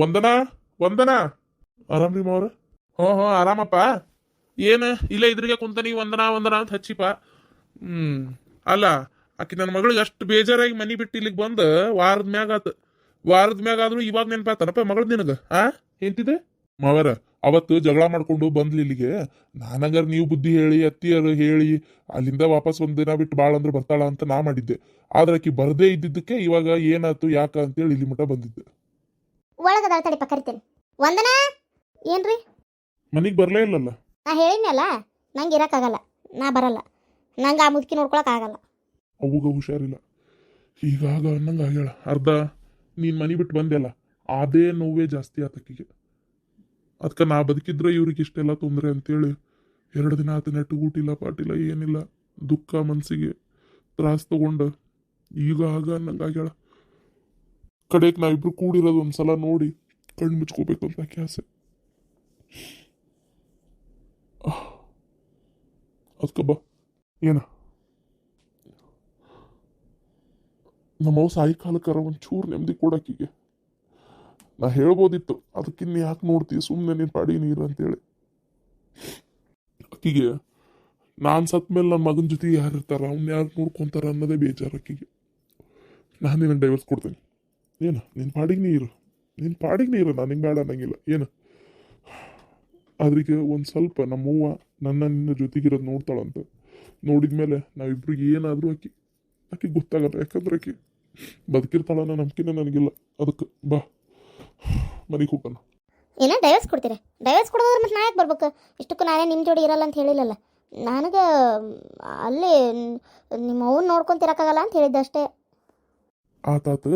ವಂದನಾ? ವಂದನಾ? ಆರಾಮ್ರಿ ಮಾವ್ರ? ಹ್ಞೂ ಹ್ಞೂ ಆರಾಮಪ್ಪ. ಏನು, ಇಲ್ಲ ಇದ್ರಿಗೆ ಕುಂತ ನೀ ವಂದನಾ ವಂದನಾ ಅಂತ ಹಚ್ಚಿಪ್ಪ. ಹ್ಮ್, ಅಲ್ಲ, ಆಕಿ ನನ್ನ ಮಗಳಿಗೆ ಅಷ್ಟು ಬೇಜಾರಾಗಿ ಮನಿ ಬಿಟ್ಟು ಇಲ್ಲಿಗೆ ಬಂದು ವಾರದ ಮ್ಯಾಗ ಆತು. ವಾರದ ಮ್ಯಾಗ ಆದ್ರೂ ಇವಾಗ ನೆನಪಾತನಪ್ಪ ಮಗಳು ನಿನಗ, ಆ? ಎಂತಿದೆ ಮಾವರ, ಅವತ್ತು ಜಗಳ ಮಾಡ್ಕೊಂಡು ಬಂದ್ಲಿ ಇಲ್ಲಿಗೆ. ನಾನಂಗಾರ ನೀವು ಬುದ್ಧಿ ಹೇಳಿ, ಅತ್ತಿಯರು ಹೇಳಿ, ಅಲ್ಲಿಂದ ವಾಪಸ್ ಒಂದ್ ದಿನ ಬಿಟ್ಟು ಬಾಳ ಅಂದ್ರೆ ಬರ್ತಾಳ ಅಂತ ನಾ ಮಾಡಿದ್ದೆ. ಆದ್ರೆ ಆಕಿ ಬರದೇ ಇದ್ದಿದ್ದಕ್ಕೆ ಇವಾಗ ಏನಾಯ್ತು, ಯಾಕ ಅಂತೇಳಿ ಇಲ್ಲಿ ಮಠ ಬಂದಿದ್ದೆ. ಒಳಗದಾಳ ತಡಿಪ ಕರಿತೇನೆ. ವಂದನಾ? ಏನ್ರಿ? ಮನೆಗೆ ಬರಲೇ ಇಲ್ಲಲ್ಲ? ನಾ ಹೇಳಿದ್ನಲ್ಲ ನಂಗೆ ಇರೋಕ್ಕಾಗಲ್ಲ ನಾ ಬರಲ್ಲ. ನಂಗೆ ಆ ಮುದುಕಿ ಆಗಲ್ಲ. ಅವುಗ ಹುಷಾರಿಲ್ಲ. ಹೀಗಾಗ ಅನ್ನಂಗ ಆಗ್ಯಾಳ. ಅರ್ಧ ನೀನ್ ಮನಿ ಬಿಟ್ಟು ಬಂದೆಲ್ಲ ಅದೇ ನೋವೇ ಜಾಸ್ತಿ ಆತಕ್ಕಿಗೆ. ಅದಕ್ಕೆ ನಾ ಬದುಕಿದ್ರೆ ಇವ್ರಿಗೆ ಇಷ್ಟೆಲ್ಲ ತೊಂದರೆ ಅಂತೇಳಿ ಎರಡು ದಿನ ಆತ ನೆಟ್ಟು ಊಟಿಲ್ಲ ಪಾಟಿಲ್ಲ ಏನಿಲ್ಲ ದುಃಖ ಮನಸ್ಸಿಗೆ ತ್ರಾಸ ತಗೊಂಡು ಈಗ ಆಗ ಅನ್ನಂಗ ಆಗ್ಯಾಳ. ಕಡೆಗೆ ನಾವಿಬ್ರು ಕೂಡಿರೋದು ಒಂದ್ಸಲ ನೋಡಿ ಕಣ್ಣು ಮುಚ್ಕೋಬೇಕು ಅಂತ ಆಕೆ ಆಸೆ? ಅದಕ್ಕೆ ಬಾ. ಏನ? ನಮ್ಮವ್ ಸಾಯಿ ಕಾಲಕ್ಕಾರ ಒಂಚೂರು ನೆಮ್ಮದಿ ಕೊಡಕ್ಕಿಗೆ. ನಾ ಹೇಳ್ಬೋದಿತ್ತು ಅದಕ್ಕಿನ್ನ ಯಾಕೆ ನೋಡ್ತೀವಿ ಸುಮ್ಮನೆ ನೀನು ಪಾಡಿ ನೀರು ಅಂತೇಳಿ. ಅಕ್ಕಿಗೆ, ನಾನು ಸತ್ ಮೇಲೆ ನನ್ನ ಮಗನ ಜೊತೆ ಯಾರು ಇರ್ತಾರ, ಅವ್ನು ಯಾರು ನೋಡ್ಕೊಂತಾರ ಅನ್ನೋದೇ ಬೇಜಾರು ಅಕ್ಕಿಗೆ. ನಾನು ನಿನ್ನ ಡೈವರ್ಸ್ ಕೊಡ್ತೀನಿ. ಏನು ನಿನ್ನ ಪಾಡಿಗೆ ನೀರು. ನಿನ್ನ ಪಾಡಿಗೆ ನೀರು ನಾನು ಹಿಂಗೆ ಬೇಡ ಅನ್ನಂಗಿಲ್ಲ. ಏನು? ಅದ್ರಿಗೆ ಒಂದು ಸ್ವಲ್ಪ ನಮ್ಮವ್ವ ನನ್ನ ನಿನ್ನ ಜೊತೆಗಿರೋದು ನೋಡ್ತಾಳಂತ. ನೋಡಿದ್ಮೇಲೆ ನಾವಿಬ್ರಿಗೆ ಏನಾದರೂ ಆಕಿ ಆಕೆ ಗೊತ್ತಾಗಲ್ಲ. ಯಾಕಂದ್ರೆ ಆಕೆ ಬದುಕಿರ್ತಾಳ ಅನ್ನೋ ನಂಬಿಕೆನೇ ನನಗಿಲ್ಲ. ಅದಕ್ಕೆ ಬಾ ಮನೆಗೆ ಹೋಗೋಣ. ಏನ ಡೈವರ್ಸ್ ಕೊಡ್ತೀರಾ? ಡೈವರ್ಸ್ ಕೊಡೋದ್ರ ಮತ್ತೆ ನಾ ಯಾಕೆ ಬರ್ಬೇಕು? ಇಷ್ಟಕ್ಕೂ ನಾನೇ ನಿಮ್ಮ ಜೋಡಿ ಇರಲ್ಲ ಅಂತ ಹೇಳಿಲ್ಲಲ್ಲ. ನನಗೆ ಅಲ್ಲಿ ನಿಮ್ಮ ಅವ್ನ ನೋಡ್ಕೊಂತಿರಕ್ಕಾಗಲ್ಲ ಅಂತ ಹೇಳಿದ್ದೆ ಅಷ್ಟೇ. ಆತಾತ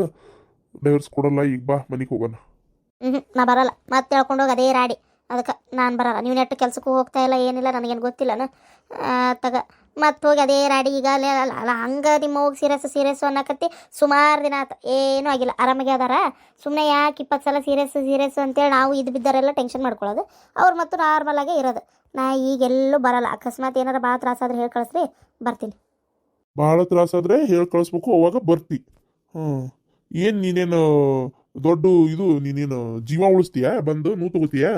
ಡೈವರ್ಸ್ ಕೊಡಲ್ಲ ಈಗ ಬಾ ಮನೆಗೆ ಹೋಗೋಣ. ಹ್ಞೂ ನಾ ಬರಲ್ಲ. ಮತ್ತೆ ಹೇಳ್ಕೊಂಡೋಗಿ ಅದೇ ರಾಡಿ. ಅದಕ್ಕೆ ನಾನು ಬರಲ್ಲ. ನೀವು ನೆಟ್ಟು ಕೆಲಸಕ್ಕೂ ಹೋಗ್ತಾ ಇಲ್ಲ ಏನಿಲ್ಲ ನನಗೇನು ಗೊತ್ತಿಲ್ಲನ ತಗ. ಮತ್ತೆ ಹೋಗಿ ಅದೇ ರಾಡಿ ಈಗ ಅಲ್ಲೇ ಅಲ್ಲ ಅಲ್ಲ ಹಂಗೆ ನಿಮ್ಮ ಹೋಗಿ ಸೀರಿಯಸ್ ಸೀರಿಯಸ್ ಅನ್ನಕತ್ತಿ ಸುಮಾರು ದಿನ ಆತ. ಏನೂ ಆಗಿಲ್ಲ. ಆರಾಮಾಗಿ ಅದಾರ. ಸುಮ್ಮನೆ ಯಾಕೆ ಇಪ್ಪತ್ತು ಸಲ ಸೀರಿಯಸ್ ಸೀರಿಯಸ್ ಅಂತೇಳಿ ನಾವು ಇದು ಬಿದ್ದಾರೆಲ್ಲ ಟೆನ್ಷನ್ ಮಾಡ್ಕೊಳ್ಳೋದು. ಅವ್ರು ಮತ್ತು ನಾರ್ಮಲಾಗೆ ಆಗೇ ಇರೋದು. ನಾ ಈಗೆಲ್ಲೂ ಬರಲ್ಲ. ಅಕಸ್ಮಾತ್ ಏನಾರ ಭಾಳ ತ್ರಾಸಾದ್ರೆ ಹೇಳಿ ಕಳಿಸ್ರಿ ಬರ್ತೀನಿ. ಭಾಳ ತ್ರಾಸಾದ್ರೆ ಹೇಳಿ ಕಳಿಸ್ಬೇಕು ಅವಾಗ ಬರ್ತಿ. ಹ್ಞೂ ಏನು ನೀನೇನು ದೊಡ್ಡ ಇದು ನೀನೇನು ಜೀವ ಉಳಿಸ್ತೀಯ? ಬಂದು ನೂ ತಗೋತೀಯ?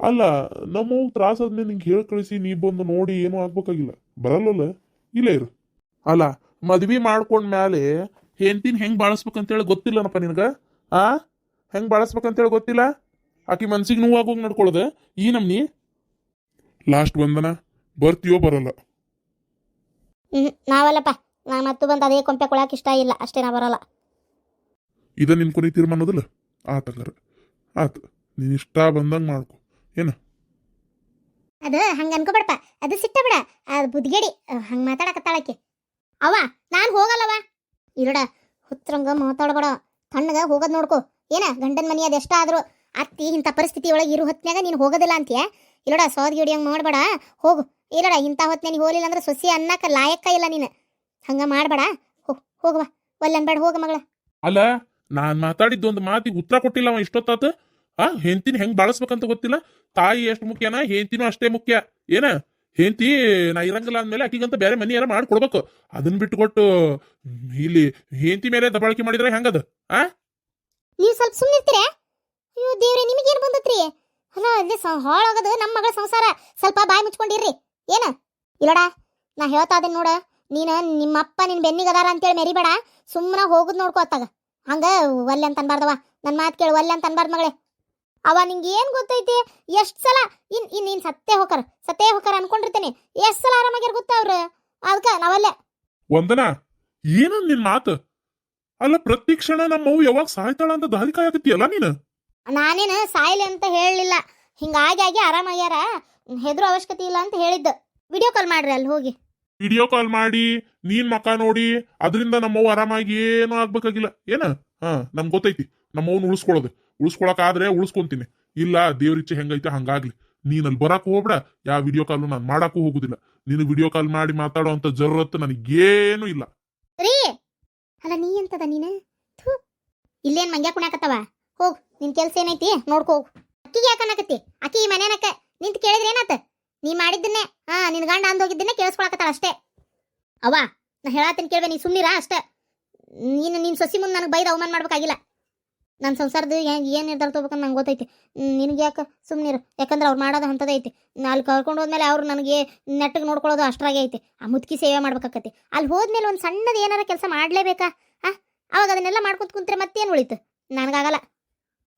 ಅಲ್ಲ, ನಮ್ಮ ತ್ರಾಸಾದ್ಮೇಲೆ ನಿಂಗೆ ಹೇಳಿ ಕಳಿಸಿ, ನೀ ಬಂದು ನೋಡಿ ಏನೂ ಆಗ್ಬೇಕಾಗಿಲ್ಲ. ಬರಲ್ಲಲ್ಲ? ಇಲ್ಲೇ ಇರು. ಅಲ್ಲ, ಮದ್ವೆ ಮಾಡ್ಕೊಂಡ ಮೇಲೆ ಹೆಂಡ್ತಿನ ಹೆಂಗ್ ಬಾಳಿಸ್ಬೇಕಂತೇಳಿ ಗೊತ್ತಿಲ್ಲನಪ್ಪ ನಿನಗೆ? ಆ? ಹೆಂಗ್ ಬಾಳಿಸ್ಬೇಕಂತೇಳಿ ಗೊತ್ತಿಲ್ಲ? ಆಕಿ ಮನ್ಸಿಗೆ ನೋವಾಗೋಗಿ ನಡ್ಕೊಳ್ಳೋದು ಈ ನಮ್ನಿ? ಲಾಸ್ಟ್ ಬಂದನ ಬರ್ತೀಯೋ ಬರಲ್ಲ. ಹ್ಞೂ ನಾವಲ್ಲಪ್ಪ. ನಾನು ಮತ್ತು ಬಂದು ಅದೇ ಕೊಂಪೆ ಕೊಳಕ್ಕೆ ಇಷ್ಟ ಇಲ್ಲ. ಅಷ್ಟೇ ನಾ ಬರಲ್ಲ. ಇದ ನಿನ್ ಕೊನೆ ತೀರ್ಮಾನದಲ್ಲ? ಆತಂಗಾರ ಆತ ನೀನ್ ಇಷ್ಟ ಬಂದಂಗೆ ಮಾಡ್ಕೊ. ಏನ? ಅದು ಹಂಗ ಅನ್ಕೋಬೇಡಪ್ಪ. ಅದು ಸಿಟ್ಟ ಬಿಡ. ಅದು ಬುದ್ಧಿಗೇಡಿ ಹಂಗ ಮಾತಾಡಕತ್ತಾಳಕ್ಕೆ ಅವ ನಾನು ಹೋಗಲ್ಲವ ಇರಡ ಹುತ್ರಂಗ ಮಾತಾಡಬೇಡ. ತಣ್ಣಗ ಹೋಗೋದು ನೋಡ್ಕೊ. ಏನ ಗಂಡನ ಮನಿ ಅದು ಆದ್ರೂ ಅತ್ತಿ ಇಂತ ಪರಿಸ್ಥಿತಿ ಒಳಗೆ ಇರು ಹೊತ್ನ್ಯಾಗ ನೀನು ಹೋಗೋದಿಲ್ಲ ಅಂತೀಯ? ಸೋದ್ ಗಿಡಿ ಹಂಗೆ ಮಾಡಬೇಡ. ಹೋಗು. ಇಲ್ಲಡ ಇಂಥ ಹೊತ್ನ್ಯಾಗ ನೀ ಹೋಲಿಲ್ಲ ಅಂದ್ರೆ ಸೊಸಿ ಅನ್ನಕ್ಕ ಲಾಯಕ್ಕ ಇಲ್ಲ ನೀನು. ಹಂಗ ಮಾಡಬೇಡ. ಹೋಗ್ ಹೋಗುವ. ಒಲ್ಲೆ ಅನ್ಬೇಡ. ಹೋಗ ಮಗಳ. ಅಲ್ಲ? ನಾನ್ ಮಾತಾಡಿದ್ದು ಒಂದು ಮಾತಿಗೆ ಉತ್ತರ ಕೊಟ್ಟಿಲ್ಲ ಅವ ಇಷ್ಟೊತ್ತಾತ. ಆ ಹೆಂತಿನ ಹೆಂಗ್ ಬಳಸ್ಬೇಕಂತ ಗೊತ್ತಿಲ್ಲ. ತಾಯಿ ಎಷ್ಟು ಮುಖ್ಯನ ಹೆಂತಿನೂ ಅಷ್ಟೇ ಮುಖ್ಯ. ಏನ? ಹೆಂತಿ ನಾ ಇರಂಗಿಲ್ಲ ಅಂದ್ಮೇಲೆ ಆಕಿಗಂತ ಬೇರೆ ಮನಿ ಯಾರ ಮಾಡ್ಕೊಡ್ಬೇಕು. ಅದನ್ನ ಬಿಟ್ಟುಕೊಟ್ಟು ಇಲ್ಲಿ ಹೆಂತಿ ಮೇಲೆ ದಬಾಳಿಕೆ ಮಾಡಿದ್ರೆ ಹೆಂಗದ? ಆ? ನೀವು ಸ್ವಲ್ಪ ಸುಮ್ಮನಿರ್ತೀರ ಅಯ್ಯೋ ದೇವ್ರೆ, ನಿಮಗೇನು ಬಂದತ್ರಿ? ಅಲ್ಲ ಇಲ್ಲಿ ಹಾಳಾಗೋದು ನಮ್ಮ ಮಗಳ ಸಂಸಾರ. ಸ್ವಲ್ಪ ಬಾಯಿ ಮುಚ್ಕೊಂಡಿರ್ರಿ. ಏನ? ಇಲ್ಲಡ, ನಾ ಹೇಳ್ತಾ ಅದನ್ನ ನೋಡ. ನೀನು ನಿಮ್ಮಪ್ಪ ನಿನ್ನ ಬೆನ್ನಿಗದಾರ ಅಂತೇಳಿ ಮೆರಿಬೇಡ. ಸುಮ್ಮನೆ ಹೋಗುದು ನೋಡ್ಕೋತಾಗ ಹಂಗ ಒಲ್ಲೆ ಅಂತ ಅನ್ಬಾರ್ದವ ನನ್ನ ಮಾತು ಕೇಳು ಒಲ್ಲೆ ಅಂತ ಅನ್ಬಾರ್ದು ಮಗಳೇ. ಅವ ನಿಂಗೆ ಏನು ಗೊತ್ತೈತಿ? ಎಷ್ಟು ಸಲ ಇನ್ ಇನ್ ನೀನು ಸತ್ತೇ ಹೋಕರ್ ಸತ್ತೇ ಹೋಕರ್ ಅನ್ಕೊಂಡಿರ್ತೇನೆ. ಎಷ್ಟು ಸಲ ಆರಾಮಾಗ್ಯಾರ ಗೊತ್ತ ಅವ್ರು? ಅದಕ್ಕೆ ನಾವಲ್ಲೇ. ವಂದನಾ ಏನಂದ್ ನಿನ್ ಮಾತು? ಅಲ್ಲ ಪ್ರತಿ ಕ್ಷಣ ನಮ್ಮವು ಯಾವಾಗ ಸಾಯ್ತಾಳ ಅಂತ ದಾರಿ ಕಾಯಕತ್ತೀಯಲ್ಲ ನೀನು? ನಾನೇನು ಸಾಯಿಲೆ ಅಂತ ಹೇಳಲಿಲ್ಲ. ಹಿಂಗಾಗಿ ಆಗಿ ಆರಾಮಾಗ್ಯಾರ. ಹೆದ್ರು ಅವಶ್ಯಕತೆ ಇಲ್ಲ ಅಂತ ಹೇಳಿದ್ದು. ವಿಡಿಯೋ ಕಾಲ್ ಮಾಡ್ರಿ ಅಲ್ಲಿ ಹೋಗಿ. ವಿಡಿಯೋ ಕಾಲ್ ಮಾಡಿ, ನೀನ್ ಮಕ ನೋಡಿ, ಅದರಿಂದ ನಮ್ಮವ್ ಆರಾಮಾಗಿ ಏನು ಆಗ್ಬೇಕಾಗಿಲ್ಲ. ಏನ? ಹಾ, ನಮ್ಗೆ ಗೊತ್ತೈತಿ. ನಮ್ಮವ್ನ ಉಳಿಸ್ಕೊಳ್ಳೋದು. ಉಳಿಸ್ಕೊಳಕ್ ಆದ್ರೆ ಉಳಿಸ್ಕೊಂತೀನಿ. ಇಲ್ಲ ದೇವ್ರಿಚ್ಛೆ ಹೆಂಗೈತೆ ಹಂಗಾಗ್ಲಿ. ನೀನ್ ಅಲ್ಲಿ ಬರಾಕ್ ಹೋಗ್ಬೇಡ. ಯಾವ ವಿಡಿಯೋ ಕಾಲ್ ನಾನು ಮಾಡಕ್ಕೂ ಹೋಗುದಿಲ್ಲ. ನೀನು ವಿಡಿಯೋ ಕಾಲ್ ಮಾಡಿ ಮಾತಾಡೋ ಅಂತ ಜರೂರತ್ ನನಗೇನು ಇಲ್ಲ. ಅಲ್ಲ, ನೀ ಎಂತದ ನೀನು? ಇಲ್ಲೇನ್ ಮಂಗ್ಯಾ ಕುಣಾಕತ್ತವ ಹೋಗ್, ನಿನ್ ಕೆಲ್ಸ ಏನೈತಿ ನೋಡ್ಕೋ ಅಕ್ಕಿಗೆ ಯಾಕ ಅನ್ನಕತ್ತಿ? ಅಕ್ಕಿ ಈ ಮನೆನಕ್ಕ ನಿಂತ ಕೇಳಿದ್ರೆ ಏನಾತ? ನೀ ಮಾಡಿದ್ದನ್ನೇ. ಹಾ, ನಿನ್ ಗಂಡ ಅಂದೋಗಿದ್ದನ್ನೇ ಕೇಳಿಸ್ಕೊಳಕತ್ತಾಳ ಅಷ್ಟೇ. ಅವ್ವ, ನಾ ಹೇಳತ್ತೀನಿ ಕೇಳ್ಬೇ ನೀ ಸುಮ್ನಿರಾ ಅಷ್ಟೇ. ನೀನು, ನಿನ್ ಸೊಸಿ ಮುಂದೆ ನನಗೆ ಬೈದ ಅವಮಾನ ಮಾಡ್ಬೇಕಾಗಿಲ್ಲ. ನನ್ನ ಸಂಸಾರದ ಏನು ನಿರ್ಧಾರ ತೊಗೋಬೇಕಂತ ನಂಗೆ ಗೊತ್ತೈತಿ. ನಿನಗೆ ಯಾಕೆ ಸುಮ್ಮನಿರು ಯಾಕಂದ್ರೆ ಅವ್ರು ಮಾಡೋದು ಅಂಥದ್ದೇ ಐತಿ. ಅಲ್ಲಿ ಕರ್ಕೊಂಡು ಹೋದ್ಮೇಲೆ ಅವ್ರು ನನಗೆ ನೆಟ್ಟಗೆ ನೋಡ್ಕೊಳ್ಳೋದು ಅಷ್ಟ್ರಾಗೆ ಐತಿ. ಆ ಮುದುಕಿ ಸೇವೆ ಮಾಡ್ಬೇಕಾಕತಿ ಅಲ್ಲಿ ಹೋದ್ಮೇಲೆ ಒಂದು ಸಣ್ಣದು ಏನಾರ ಕೆಲಸ ಮಾಡಲೇಬೇಕಾ? ಹಾ, ಅವಾಗ ಅದನ್ನೆಲ್ಲ ಮಾಡ್ಕೊಂತ ಕುಂತ್ರೆ ಮತ್ತೇನು ಉಳಿತು? ನನಗಾಗಲ್ಲ.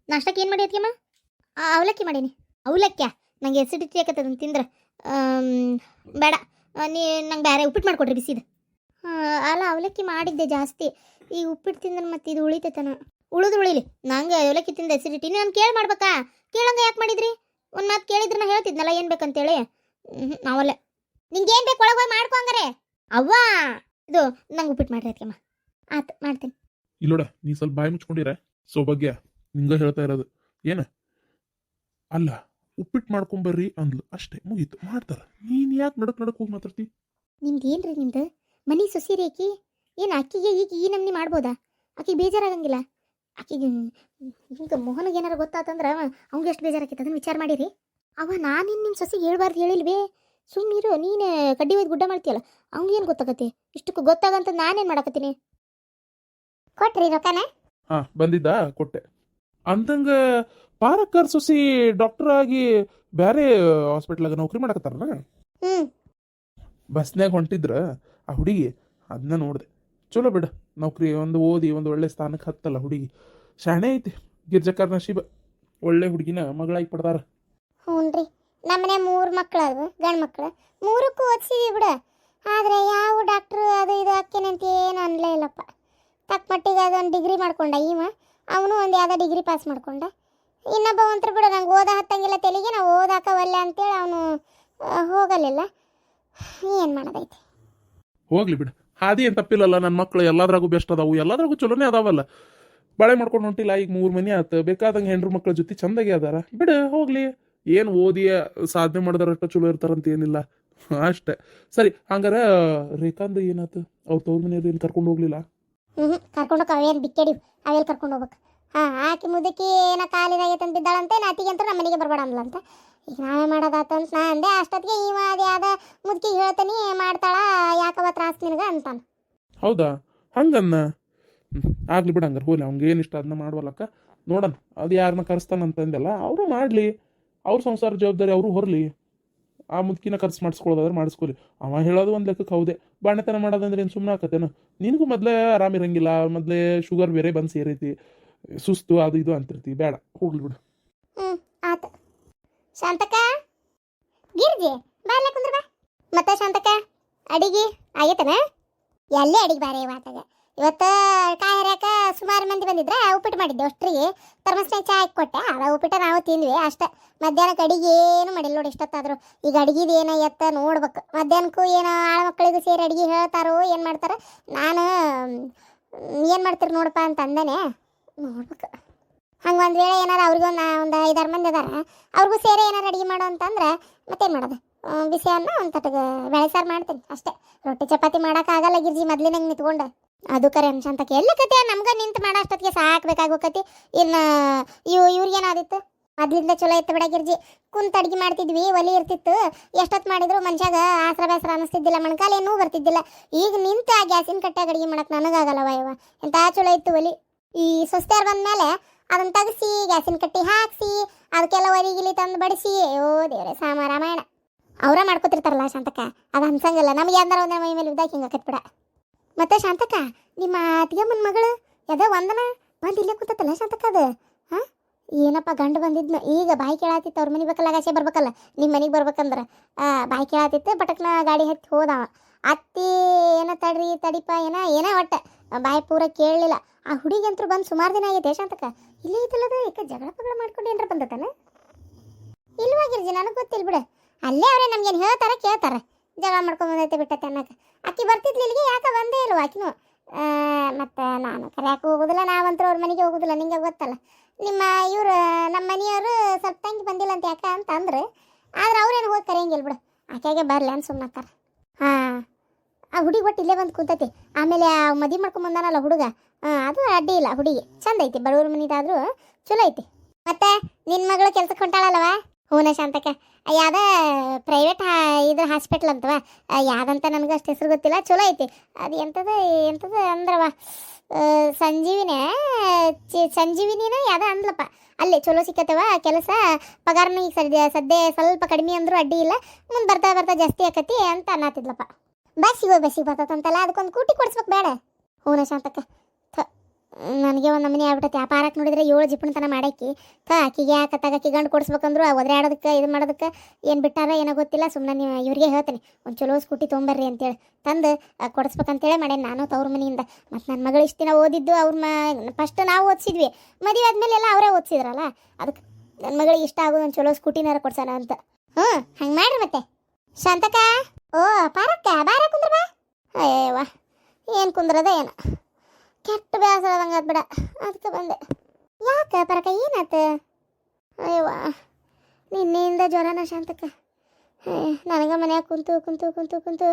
ನಾಷ್ಟಕ್ಕೆ ಏನು ಮಾಡಿ ಅಮ್ಮ ಅವಲಕ್ಕಿ ಮಾಡೀನಿ. ಅವಲಕ್ಕ್ಯ? ನಂಗೆ ಎಸಿಡಿಟಿ ಆಕತ್ತದ ಅದನ್ನು ತಿಂದ್ರೆ ಬೇಡ. ನೀ ನಂಗೆ ಬೇರೆ ಉಪ್ಪಿಟ್ಟು ಮಾಡಿಕೊಡ್ರಿ ಬಿಸಿದು ಅಲ್ಲ, ಅವಲಕ್ಕಿ ಮಾಡಿದ್ದೆ ಜಾಸ್ತಿ. ಈಗ ಉಪ್ಪಿಟ್ಟು ತಿಂದ್ರೆ ಮತ್ತೆ ಇದು ಉಳಿತೈತನ. ಉಳಿದು ಉಳಿಲಿ. ನಂಗೆ ಅವಲಕ್ಕಿ ತಿಂದ ಎಸಿಡಿಟಿ ನಾನು ಕೇಳಿ ಮಾಡ್ಬೇಕಾ? ಕೇಳಂಗ ಯಾಕೆ ಮಾಡಿದ್ರಿ? ಒಂದು ಮಾತು ಕೇಳಿದ್ರೆ ನಾ ಹೇಳ್ತಿದ್ನಲ್ಲ, ಏನು ಬೇಕಂತೇಳಿ ಹ್ಞೂ ನಾವಲ್ಲ. ನಿಂಗೆ ಏನು ಬೇಕು, ಒಳಗೆ ಹೋಗಿ ಮಾಡ್ಕೊ ಹಂಗಾರೆ. ಅವ್ವ! ಇದು, ನಂಗೆ ಉಪ್ಪಿಟ್ಟು ಮಾಡ್ರಿ ಅದಕ್ಕೆ ಆತು, ಮಾಡ್ತೀನಿ. ಇಲ್ಲೋಡ ನೀ ಸ್ವಲ್ಪ ಬಾಯಿ ಮುಚ್ಕೊಂಡಿರ? ಸೌಭಾಗ್ಯ, ನಿಂಗ ಹೇಳ್ತಾ ಇರೋದು. ಏನ? ಅಲ್ಲ. ಉಪ್ಪಿಟ್ಟು ಮಾಡ್ಕೊಂಬರ್ರಿ ಅಂದ್ಲು. ಅಷ್ಟೇ ಮುಗೀತು. ಮಾಡ್ತಾರ ನೀನ್ ಯಾಕೆ ನಡಕ್ ನಡಕ್ ಹೋಗಿ ಮಾತಾಡ್ತಿ? ನಿಮ್ದು ಏನ್ರಿ ನಿಮ್ದು? ಮನಿ ಸೊಸಿರಿ ಆಕಿ? ಏನು ಅಕ್ಕಿಗೆ ಈಗ ಈ ನಮ್ನಿ ಮಾಡ್ಬೋದಾ? ಆಕಿಗೆ ಬೇಜಾರಾಗಂಗಿಲ್ಲ? ಆಕಿಗೆ ಈಗ ಮೋಹನ್ಗೆ ಏನಾರ ಗೊತ್ತಾತಂದ್ರೆ ಅವ್ಗೆ ಎಷ್ಟು ಬೇಜಾರಾಕೈತೆ ಅದನ್ನ ವಿಚಾರ ಮಾಡಿರಿ. ಅವ ನಾನಿನ್ ನಿನ್ನ ಸೊಸಿಗೆ ಹೇಳ್ಬಾರ್ದು ಹೇಳಿಲ್ವೇ? ಸುಮ್ಮನಿರು ನೀನೆ ಕಡ್ಡಿ ಒಯ್ದು ಗುಡ್ಡ ಮಾಡ್ತೀಯಲ್ಲ ಅವ್ನಿಗೇನು ಗೊತ್ತಾಗತ್ತೆ ಇಷ್ಟಕ್ಕೂ ಗೊತ್ತಾಗಂತ ನಾನೇನು ಮಾಡಕತ್ತೀನಿ? ಕೊಟ್ರಿ ರೊಕ್ಕನ? ಹಾ ಬಂದಿದ್ದ? ಕೊಟ್ಟೆ. ಅಂದಂಗ ಪಾರಕ್ಕರ್ ಸುಸಿ ಡಾಕ್ಟರ್ ಆಗಿ ಬೇರೆ ಹಾಸ್ಪಿಟ್ಲಾಗ ನೌಕರಿ ಮಾಡಕತ್ತಾರ ಹ್ಞೂ ಬಸ್ನ್ಯಾಗ ಹೊಂಟಿದ್ರ ಆ ಹುಡುಗಿ ಅದನ್ನ ನೋಡಿದೆ. ಚಲೋ ಬಿಡ ನೌಕರಿ ಒಂದು ಓದಿ ಒಂದು ಒಳ್ಳೆ ಸ್ಥಾನಕ್ಕೆ ಹತ್ತಲ್ಲ ಹುಡುಗಿ. ಶಾಣೆ ಐತಿ ಗಿರ್ಜಕರ್ ನಶೀಬ ಒಳ್ಳೆ ಹುಡುಗಿನ ಮಗಳಾಗಿ ಪಡ್ದಾರ. ಹ್ಞೂ ರೀ. ನಮ್ಮನೆ ಮೂರು ಮಕ್ಕಳು ಅದು ಗಂಡು ಮಕ್ಳು. ಮೂರಕ್ಕೂ ಓದಿಸಿದೀವಿ ಬಿಡ. ಆದರೆ ಯಾವ ಡಾಕ್ಟ್ರು ಅದು ಇದು ಹಾಕೇನಂತ ಏನು ಅನ್ಲೇ ಇಲ್ಲಪ್ಪ. ತಕ್ಕ ಮಟ್ಟಿಗೆ ಅದೊಂದು ಡಿಗ್ರಿ ಮಾಡ್ಕೊಂಡ ಇವ. ಅವನು ಒಂದು ಯಾವುದೋ ಡಿಗ್ರಿ ಪಾಸ್ ಮಾಡ್ಕೊಂಡ. ಇನ್ನೊಬ್ಬ ಒಂಥರ ಬಿಡು, ನಂಗೆ ಓದ ಹತ್ತಂಗಿಲ್ಲ ತೆಲಿಗೆ, ನಾವು ಓದಾಕವಲ್ಲ ಅಂತೇಳಿ ಅವನು ಹೋಗಲಿಲ್ಲ. ಏನು ಮಾಡೋದೈತೆ? ಹೋಗ್ಲಿ ಬಿಡು. ಹಾದಿ ತಪ್ಪಿಲ್ಲಲ್ಲ ನನ್ನ ಮಕ್ಕಳು ಎಲ್ಲದ್ರಾಗೂ ಬೆಸ್ಟ್ ಅದಾವು. ಎಲ್ಲದ್ರಾಗೂ ಚಲೋನೇ ಅದಾವಲ್ಲ. ಬಾಳೆ ಮಾಡ್ಕೊಂಡು ಹೊಂಟಿಲ್ಲ, ಈಗ ಮೂರು ಮನೆ ಆತು. ಬೇಕಾದಂಗೆ ಹೆಂಡ್ರು ಮಕ್ಕಳ ಜೊತೆ ಚಂದಾಗೆ ಅದಾರ. ಬಿಡು, ಹೋಗ್ಲಿ. ಏನು ಓದಿ ಸಾಧನೆ ಮಾಡಿದಾರಷ್ಟು ಚಲೋ ಇರ್ತಾರಂತ ಏನಿಲ್ಲ. ಅಷ್ಟೇ. ಸರಿ, ಹಂಗಾರ, ರೇಖಾಂದ್ ಏನಾಯ್ತು ಅವ್ರ ತವ್ರ ಮನೆಯವ್ರು ಏನು ಕರ್ಕೊಂಡು ಹೋಗ್ಲಿಲ್ಲ? ಹ್ಞೂ ಕರ್ಕೊಂಡು ಹೋಗಿ, ಅವೇನು ಬಿಕ್ಕೇಡಿ ಅವೆಲ್ಲಿ ಕರ್ಕೊಂಡು ಹೋಗ್ಬೇಕು. ಹಾಂ, ಆಕೆ ಮುದುಕಿ ಏನೋ ಕಾಲಿನಾಗೈತೆ ಅಂತ ಬಿದ್ದಾಳಂತೆ ನಾತಿಗೆ ಅಂತ ನಮ್ಮ ಮನೆಗೆ ಬರಬೇಡ ಅಂದ್ಲಂತ ಈಗ ನಾವೇ ಮಾಡೋದಾತಂತ ನಾ ಅಂದೆ, ಅಷ್ಟೊತ್ತಿಗೆ ಇವ ಅದು ಯಾವ್ದ ಮುದುಕಿ ಹೇಳ್ತಾನೆ, ಮಾಡ್ತಾಳ ಯಾಕವ ತ್ರಾಸ ನಿನಗೆ ಅಂತಾನೆ. ಹೌದಾ? ಹಂಗನ್ನ? ಆಗ್ಲಿ ಬಿಡ ಹಂಗಾರೆ, ಹೋಗ್ಲಿ ಅವ್ನಿಗೆ ಏನು ಇಷ್ಟ ಅದನ್ನ ಮಾಡ್ವಲ್ಲಕ್ಕ. ನೋಡೋಣ, ಅದು ಯಾರನ್ನ ಕರೆಸ್ತಾನಂತಂದೆಲ್ಲ, ಅವರು ಮಾಡಲಿ. ಅವ್ರ ಸಂಸಾರ ಜವಾಬ್ದಾರಿ ಅವರು ಹೊರಲಿ. ಆ ಮುದುಕಿನ ಖರ್ಚು ಮಾಡಿಸ್ಕೊಳ್ಳೋದಾದ್ರೆ ಮಾಡಿಸ್ಕೊಳ್ಳಿ. ಅವ ಹೇಳೋದು ಒಂದು ಲೆಕ್ಕಕ್ಕೆ ಹೌದೇ. ಬಾಣತನ ಮಾಡೋದಂದ್ರೆ ಏನು ಸುಮ್ಮನೆ ಆಕತ್ತೇನು ನಿನಗೂ ಮೊದಲೇ ಆರಾಮಿರಂಗಿಲ್ಲ ಮೊದಲೇ ಶುಗರ್ ಬೇರೆ ಬಂದು ಸೇರೈತಿ. ಸುಸ್ತು, ಅದು ಇದು ಅಂತಿರ್ತಿ. ಬೇಡ, ಹೋಗ್ಲಿ ಬಿಡು. ಆತ. ಶಾಂತಕ ಗಿರ್ಜಿ ಕುಂದ್ರ ಬಾ. ಮತ್ತೆ ಶಾಂತಕ ಅಡಿಗೆ, ಆಗೈತನ? ಎಲ್ಲೇ ಅಡಿಗೆ ಬಾರಿ ವಾತಾಗ ಇವತ್ತು ಕಾಯಿ ಹರಿಯಾಕ ಸುಮಾರು ಮಂದಿ ಬಂದಿದ್ರೆ, ಉಪ್ಪಿಟ್ಟು ಮಾಡಿದ್ದೆ ಅಷ್ಟ್ರಿಗೆ ಥರ್ಮಸ್ನಾಗ ಚಾ ಹಾಕಿ ಕೊಟ್ಟೆ. ಆ ಉಪ್ಪಿಟ್ಟು ನಾವು ತಿಂದ್ವಿ. ಅಷ್ಟೇ ಮಧ್ಯಾಹ್ನಕ್ಕೆ ಅಡಿಗೆ ಏನು ಮಾಡಿಲ್ಲ ನೋಡಿ ಇಷ್ಟೊತ್ತಾದ್ರು. ಈಗ ಅಡಿಗೆದು ಏನೋ ಎತ್ತ ನೋಡ್ಬೇಕು. ಮಧ್ಯಾಹ್ನಕ್ಕೂ ಏನೋ ಆಳ ಮಕ್ಕಳಿಗೂ ಸೇರಿ ಅಡಿಗೆ ಹೇಳ್ತಾರೋ ಏನು ಮಾಡ್ತಾರೆ, ನಾನು ಏನು ಮಾಡ್ತೀರಿ ನೋಡಪ್ಪ ಅಂತ ಅಂದೇನೆ, ನೋಡ್ಬೇಕು. ಹಂಗೆ ಒಂದು ವೇಳೆ ಏನಾರು ಅವ್ರಿಗೂ ಒಂದು ಒಂದು ಐದಾರು ಮಂದಿ ಅದಾರ, ಅವ್ರಿಗೂ ಸೇರಿ ಏನಾರು ಅಡುಗೆ ಮಾಡು ಅಂತಂದ್ರೆ ಮತ್ತೇನು ಮಾಡೋದು? ಬಿಸಿ ಅನ್ನ ಒಂದು ತಟಗ ಬೇಳೆ ಸಾರು ಮಾಡ್ತೀನಿ ಅಷ್ಟೇ. ರೊಟ್ಟಿ ಚಪಾತಿ ಮಾಡೋಕ್ಕಾಗಲ್ಲ ಗಿರ್ಜಿ, ಮೊದ್ಲಿನಂಗೆ ನಿಂತ್ಕೊಂಡು. ಅದು ಕರೆ ಅನ್ಸಂತಕ್ಕೆ ಎಲ್ಲ ಕತೆ ನಮ್ಗೆ ನಿಂತು ಮಾಡೋ ಅಷ್ಟೊತ್ತಿಗೆ ಸಾಕ್ಬೇಕಾಗೋಕತಿ. ಇನ್ನು ಇವ್ ಇವ್ರಿಗೇನಾದಿತ್ತು? ಮೊದ್ಲಿಂದ ಚಲೋ ಇತ್ತು ಬಿಡ ಗಿರ್ಜಿ. ಕುಂತ ಅಡ್ಗೆ ಮಾಡ್ತಿದ್ವಿ, ಒಲಿ ಇರ್ತಿತ್ತು. ಎಷ್ಟೊತ್ತು ಮಾಡಿದ್ರು ಮನುಷ್ಯಾಗ ಆಸರ ಬೇಸರ ಅನಿಸ್ತಿದ್ದಿಲ್ಲ ಮಣಕಾಲ ಏನೂ ಬರ್ತಿದ್ದಿಲ್ಲ. ಈಗ ನಿಂತು ಆ ಗ್ಯಾಸಿನ ಕಟ್ಟಾಗ ಅಡುಗೆ ಮಾಡಕ್ಕೆ ನನಗಾಗಲ್ಲವ ಇವ ಎಂತ ಚಲೋ ಇತ್ತು ಒಲಿ. ಈ ಸುಸ್ತಾರ್ ಬಂದಮೇಲೆ ಅದನ್ನ ತೆಗಿಸಿ, ಗ್ಯಾಸಿನ ಕಟ್ಟಿ ಹಾಕ್ಸಿ ಅದಕ್ಕೆಲ್ಲ ಒರಿಗಿಲಿ ತಂದು ಬಡಿಸಿ. ಓ ದೇವ್ರೆ, ಸಾಮ ರಾಮಾಯಣ. ಅವರ ಮಾಡ್ಕೊತಿರ್ತಾರಲ್ಲ ಶಾಂತಕ ಅದು ಅನ್ಸಂಗಲ್ಲ ನಮಗೆ ಯಾವ್ದಾರ ಒಂದೇ ಮೈ ಮೇಲೆ ಉದ್ದಾಕಿ ಹಿಂಗೆ ಬಿಡ ಮತ್ತೆ ಶಾಂತಕ ನಿಮ್ಮ ಅತ್ತಿಗೆಮ್ಮನ ಮಗಳು ಯದ ವಂದನ? ಬಂದು ಇಲ್ಲೇ ಕೂತತ್ತಲ್ಲ ಶಾಂತಕ ಅದು? ಹಾಂ? ಏನಪ್ಪ ಗಂಡು ಬಂದಿದ್ನ? ಈಗ ಬಾಯಿ ಕೇಳಾತಿತ್ತು ಅವ್ರ ಮನೆ ಬೇಕಲ್ಲ ಆಸೆ ಬರ್ಬೇಕಲ್ಲ? ನಿಮ್ಮ ಮನೆಗೆ ಬರ್ಬೇಕಂದ್ರೆ. ಬಾಯಿ ಕೇಳಾತಿತ್ತು ಬಟಕ್ನ ಗಾಡಿ ಹತ್ತಿ ಹೋದವ. ಅತ್ತಿ, ಏನ ತಡ್ರಿ, ತಡಿಪ, ಏನ ಏನ ಒಟ್ಟ? ಬಾಯಿ ಪೂರ ಕೇಳಲಿಲ್ಲ. ಆ ಹುಡುಗಂತರೂ ಬಂದು ಸುಮಾರು ದಿನ ಆಗೈತೆ ಶಾಂತಕ ಇಲ್ಲೇ ಐತಲ್ಲದು ಯಾಕೆ ಜಗಳ ಪಗಳ ಮಾಡ್ಕೊಂಡು ಏನ್ರ ಬಂದತನ? ಇಲ್ವಾಗಿರ್ಜಿ ನನಗೆ ಗೊತ್ತಿಲ್ಲ ಬಿಡು. ಅಲ್ಲೇ ಅವ್ರೆ ನಮ್ಗೇನು ಹೇಳ್ತಾರೆ, ಕೇಳ್ತಾರ. ಜಗಳ ಮಾಡ್ಕೊಂಡು ಬಂದೈತೆ ಬಿಟ್ಟೈತೆ ಅನ್ನಕ್ಕೆ. ಅಕ್ಕಿ ಬರ್ತಿದ್ಲಿ ಇಲ್ಲಿಗೆ, ಯಾಕೆ ಬಂದೇ ಇಲ್ವ ಆಕಿನು? ಮತ್ತು ನಾನು ಕರೆಯಕ್ಕೆ ಹೋಗೋದಿಲ್ಲ ನಾವಂತೂ ಅವ್ರ ಮನೆಗೆ ಹೋಗೋದಿಲ್ಲ ನಿಮಗೆ ಗೊತ್ತಲ್ಲ. ನಿಮ್ಮ ಇವರು, ನಮ್ಮ ಮನೆಯವರು ಸ್ವಲ್ಪ ತಂಗಿ ಬಂದಿಲ್ಲ ಅಂತ ಯಾಕೆ ಅಂತ ಅಂದ್ರೆ ಆದ್ರೆ ಅವ್ರೇನು ಹೋಗಿ ಕರೆಯಂಗಿಲ್ಲ ಬಿಡು. ಆಕೆಗೆ ಬರಲಿ ಅಂತ ಸುಮ್ಮನೆ ಹಾಂ, ಆ ಹುಡುಗಿ ಒಟ್ಟು ಇಲ್ಲೇ ಬಂದು ಕೂತೈತಿ. ಆಮೇಲೆ ಆ ಮದಿ ಮಾಡ್ಕೊಂಡು ಬಂದಾನಲ್ಲ ಹುಡುಗ. ಅದು ಅಡ್ಡಿ ಇಲ್ಲ ಹುಡುಗಿ. ಚಂದ ಐತಿ, ಬಡವ್ರ ಮನಿದಾದ್ರೂ ಚಲೋ ಐತಿ. ಮತ್ತೆ ನಿನ್ನ ಮಗಳು ಕೆಲ್ಸಕ್ಕೆ ಹೊಂಟಾಳಲ್ಲವ? ಹೂನ ಶಾಂತಕ ಯಾವ್ದ ಪ್ರೈವೇಟ್ ಇದು ಹಾಸ್ಪಿಟ್ಲ್ ಅಂತವ? ಯಾವ್ದಂತ ನನಗೆ ಅಷ್ಟು ಹೆಸರು ಗೊತ್ತಿಲ್ಲ. ಚಲೋ ಐತಿ. ಅದು ಎಂಥದ ಎಂಥದ ಅಂದ್ರವ? ಸಂಜೀವಿನ, ಚಿ- ಸಂಜೀವಿನಿನ ಯಾವ್ದ ಅಂದ್ಲಪ್ಪ? ಅಲ್ಲಿ ಚಲೋ ಸಿಕ್ಕತ್ತವ ಕೆಲಸ? ಪಗಾರನೂ ಈಗ ಸದ್ಯ ಸದ್ಯ ಸ್ವಲ್ಪ ಕಡಿಮೆ ಅಂದರೂ ಅಡ್ಡಿ ಇಲ್ಲ. ಮುಂದೆ ಬರ್ತಾ ಬರ್ತಾ ಜಾಸ್ತಿ ಆಕತಿ ಅಂತ ಅನ್ನತ್ತಿದ್ಲಪ್ಪ ಬಸ್ಸಿಗೆ ಹೋಗಿ, ಬಸ್ಸಿಗೆ ಬರ್ತದಂತಲ್ಲ ಅದಕ್ಕೊಂದು ಕೂಟಿ ಕೊಡಿಸ್ಬೇಕು ಬೇಡ. ಹೂನ ಶಾಂತಕ್ಕ ನನಗೆ ಒಂದು ನಮೂನಿ ಆಗ್ಬಿಟ್ಟೈತಿ. ಆ ಪಾರಕ್ಕೆ ನೋಡಿದ್ರೆ ಏಳು ಜಿಪ್ಪಣತನ ಮಾಡಾಕಿ. ತ ಆಕಿಗೆ ಯಾಕೆ ಅಕ್ಕಿ ಗಂಡು ಕೊಡಿಸ್ಬೇಕಂದ್ರು ಒದರಾಡೋದಕ್ಕೆ, ಇದು ಮಾಡೋದಕ್ಕೆ ಏನು ಬಿಟ್ಟಾರ ಏನೋ ಗೊತ್ತಿಲ್ಲ. ಸುಮ್ಮನೆ ನೀವು ಇವ್ರಿಗೆ ಹೇಳ್ತೀನಿ. ಒಂದು ಚಲೋ ಸ್ಕೂಟಿ ತೊಗೊಂಬರ್ರಿ ಅಂತೇಳಿ. ತಂದು ಕೊಡಿಸ್ಬೇಕಂತೇಳಿ ಮಾಡೇನಿ ನಾನು ತವ್ರ ಮನೆಯಿಂದ. ಮತ್ತು ನನ್ನ ಮಗಳು ಇಷ್ಟು ದಿನ ಓದಿದ್ದು, ಅವ್ರ ಮ ಫಸ್ಟ್ ನಾವು ಓದಿಸಿದ್ವಿ. ಮದುವೆ ಆದಮೇಲೆ ಎಲ್ಲ ಅವರೇ ಓದಿಸಿದ್ರಲ್ಲ? ಅದಕ್ಕೆ ನನ್ನ ಮಗಳಿಗೆ ಇಷ್ಟ ಆಗೋದು ಒಂದು ಚಲೋ ಸ್ಕೂಟಿನಾರ ಕೊಡ್ಸೋಣ ಅಂತ. ಹ್ಞೂ, ಹಂಗೆ ಮಾಡ್ರಿ ಮತ್ತೆ. ಶಾಂತಕ ಓ, ಪಾರಕ್ಕ, ಬಾರ ಕುಂದ್ರ ಬಾ ಅಯ್ಯವ್ವ ಏನು ಕುಂದ್ರದ ಏನು. ಕೆಟ್ಟ ಬೇಸರ ಆದಂಗೆ ಅದಕ್ಕೆ ಬಂದೆ. ಯಾಕೆ ಪರಕ ಏನಾತ ಅಯ್ಯವ್ವ, ನಿನ್ನೆಯಿಂದ ಜ್ವರನ ಶಾಂತಕ್ಕ ನನಗೆ ಮನ್ಯಾಗ ಕುಂತು ಕುಂತು ಕುಂತು ಕುಂತು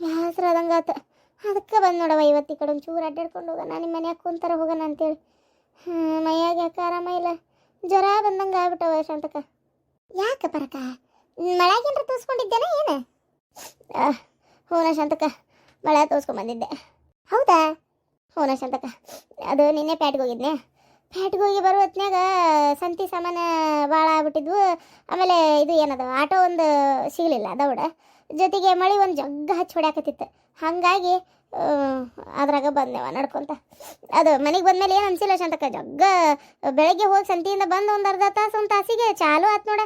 ಬೇಸರ ಆದಂಗೆ ಆತ ಅದಕ್ಕೆ ಬಂದು ನೋಡವ ಇವತ್ತು ಈ ಕಡೆ ಒಂಚೂರು ಅಡ್ಡಾಡ್ಕೊಂಡು ಹೋಗೋಣ, ನಿಮ್ಮ ಮನ್ಯಾಗ ಕುಂತಾರ ಹೋಗೋಣ ಅಂತೇಳಿ. ಹ್ಞೂ ಮೈಯಾಗ ಯಾಕೆ ಆರಾಮ ಇಲ್ಲ? ಜ್ವರ ಬಂದಂಗೆ ಆಗ್ಬಿಟ್ಟವ ಶಾಂತಕ್ಕ ಯಾಕೆ ಪರಕ? ಮಳೆಗೇನ್ರ ತೋರಿಸ್ಕೊಂಡಿದ್ದೇನೆ ಏನು? ಹೂನ ಶಾಂತಕ್ಕ ಮಳೆ ತೋರಿಸ್ಕೊಂಬಂದಿದ್ದೆ. ಹೌದಾ? ಹೂನ ಶಾಂತಕ್ಕ. ಅದು ನಿನ್ನೆ ಪ್ಯಾಟ್ಗೆ ಹೋಗಿದ್ನೆ. ಪ್ಯಾಟ್ಗೆ ಹೋಗಿ ಬರೋ ಹೊತ್ನ್ಯಾಗ ಸಂತಿ ಸಾಮಾನ ಭಾಳ ಆಗ್ಬಿಟ್ಟಿದ್ವು. ಆಮೇಲೆ ಇದು ಏನದು, ಆಟೋ ಒಂದು ಸಿಗಲಿಲ್ಲ ದೌಡ. ಜೊತೆಗೆ ಮಳೆ ಒಂದು ಜಗ್ಗ ಹಚ್ಚಿ ಹೊಡ್ಯಾಕತ್ತಿತ್ತು. ಹಾಗಾಗಿ ಅದ್ರಾಗ ಬಂದೆವ ನಡ್ಕೊಂತ. ಅದು ಮನೆಗೆ ಬಂದಮೇಲೆ ಏನು ಅನ್ಸಿಲ್ಲ ಶಾಂತಕ್ಕ, ಜಗ್ಗ ಬೆಳಗ್ಗೆ ಹೋಗಿ ಸಂತಿಯಿಂದ ಬಂದು ಒಂದು ಅರ್ಧ ತಾಸು, ಒಂದು ತಾಸಿಗೆ ಚಾಲು ಆತು ನೋಡ.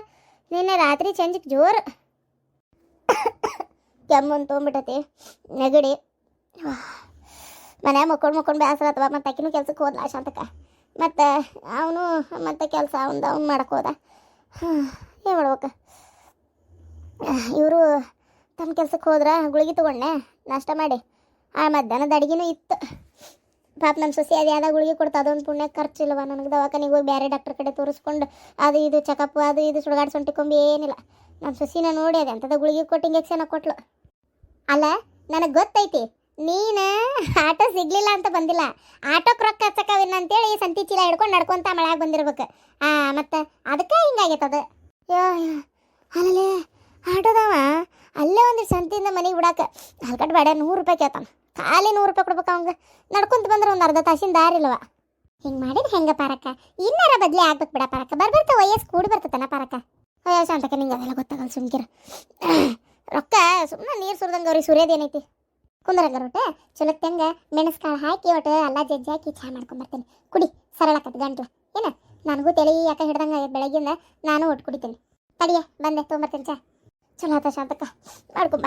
ನಿನ್ನೆ ರಾತ್ರಿ ಚಂಜಿಗೆ ಜೋರು ಕೆಮ್ಮೊಂದು ತೊಗೊಂಬಿಟ್ಟತಿ ನೆಗಡಿ. ಮನೆ ಮಕ್ಕೊಂಡು ಮಕ್ಕೊಂಡು ಬೇಸರ ಅಥವಾ ಮತ್ತೆ ಆಕಿನೂ ಕೆಲ್ಸಕ್ಕೆ ಹೋದ್ಲ ಶಾಂತಕ್ಕ. ಮತ್ತು ಅವನು ಮತ್ತೆ ಕೆಲಸ ಅವ್ನು ಅವ್ನು ಹೋದ. ಏನು ಮಾಡ್ಬೇಕು? ಇವರು ತಮ್ಮ ಕೆಲ್ಸಕ್ಕೆ ಹೋದ್ರೆ ಗುಳಿಗೆ ತೊಗೊಂಡೆ ನಾಷ್ಟ ಮಾಡಿ. ಆ, ಮಧ್ಯಾಹ್ನದ ಅಡುಗೆನೂ ಇತ್ತು. ಪಾಪ ನಮ್ಮ ಸೊಸೆ ಅದು ಯಾವ್ದಾಗ ಗುಳಿಗೆ ಕೊಡ್ತಾ ಅದೊಂದು ಪುಣ್ಯ ಖರ್ಚಿಲ್ವ ನನಗೆ ದವಾಖಾನಿಗೆ ಹೋಗಿ ಬೇರೆ ಡಾಕ್ಟರ್ ಕಡೆ ತೋರಿಸ್ಕೊಂಡು ಅದು ಇದು ಚೆಕಪ್ ಅದು ಇದು ಸುಡಗಾಡ್ ಸೊಂಟಿ ಕೊಂಬಿ ಏನಿಲ್ಲ. ನಮ್ಮ ಸೊಸಿನ ನೋಡಿ ಅದು ಎಂಥದ್ದು ಗುಳಿಗೆ ಕೊಟ್ಟು ಇಂಜೆಕ್ಷನ್ ಕೊಟ್ಲು. ಅಲ್ಲ, ನನಗೆ ಗೊತ್ತೈತಿ ನೀನು ಆಟೋ ಸಿಗ್ಲಿಲ್ಲ ಅಂತ ಬಂದಿಲ್ಲ. ಆಟೋಕ್ಕೆ ರೊಕ್ಕ ಹಚ್ಚಕವಿನ ಅಂತೇಳಿ ಸಂತಿ ಚೀಲ ಹಿಡ್ಕೊಂಡು ನಡ್ಕೊಂತ ಮಳೆಯಾಗ ಬಂದಿರ್ಬೇಕು. ಆ, ಮತ್ತೆ ಅದಕ್ಕೆ ಹಿಂಗಾಗೈತದ ಯೋ ಅಲ್ಲೇ ಆಟೋದವ? ಅಲ್ಲೇ ಒಂದು ಸಂತಿಯಿಂದ ಮನೆಗೆ ಬಿಡಾಕ. ಹಲ್ಕಟ್ ಬೇಡ, ನೂರು ರೂಪಾಯಿ ಕೇಳ್ತಾನ. ಖಾಲಿ ನೂರು ರೂಪಾಯಿ ಕೊಡ್ಬೇಕು ಅವಂಗ. ನಡ್ಕೊಂತ ಬಂದ್ರೆ ಒಂದು ಅರ್ಧ ತಾಸಿನ ದಾರಿ ಇಲ್ವ ಹಿಂಗೆ ಮಾಡಿದ್ರೆ ಹೆಂಗೆ ಪಾರಕ್ಕ? ಇನ್ನಾರ ಬದಲಿ ಆಗ್ಬೇಕು ಬಿಡ ಪಾರಕ್ಕ. ಬರ್ಬರ್ತ ವಯಸ್ಸು ಕೂಡಿ ಬರ್ತತನ ಪಾರಕ್ಕ. ವಯಸ್ಸು ಅಂತಕ್ಕೆ ನಿಂಗೆ ಅದೆಲ್ಲ ಗೊತ್ತಾಗಲ್ಲ ಸುಮ್ಕಿರ. ರೊಕ್ಕ ಸುಮ್ಮನೆ ನೀರು ಸುರಿದಂಗೆ ಅವ್ರಿಗೆ ಸುರಿಯೋದೇನೈತಿ ಕುಂದ್ರಂಗ ರೊಟ್ಟೆ ಚಲೋ ತೆಂಗ, ಮೆಣಸ್ಕಾಳು ಹಾಕಿ ಒಟ್ಟು ಅಲ್ಲ ಜಜ್ಜಿ ಹಾಕಿ ಚಹಾ ಮಾಡ್ಕೊಂಬರ್ತೀನಿ ಕುಡಿ, ಸರಳಕತ್ ಗಂಟ್ಲ. ಏನ? ನನಗೂ ತಲೆ ಯಾಕೆ ಹಿಡ್ದಂಗೆ ಬೆಳಗ್ಗಿಂದ ನಾನು ಒಟ್ಟು ಕುಡಿತೀನಿ. ತಡಿಯ ಬಂದೆ, ತೊಗೊಂಬರ್ತೀನಿ ಚಾ. ಚಲೋ ಆತ ಶಾಂತಕ್ಕ. ಮಾಡ್ಕೊಂಬ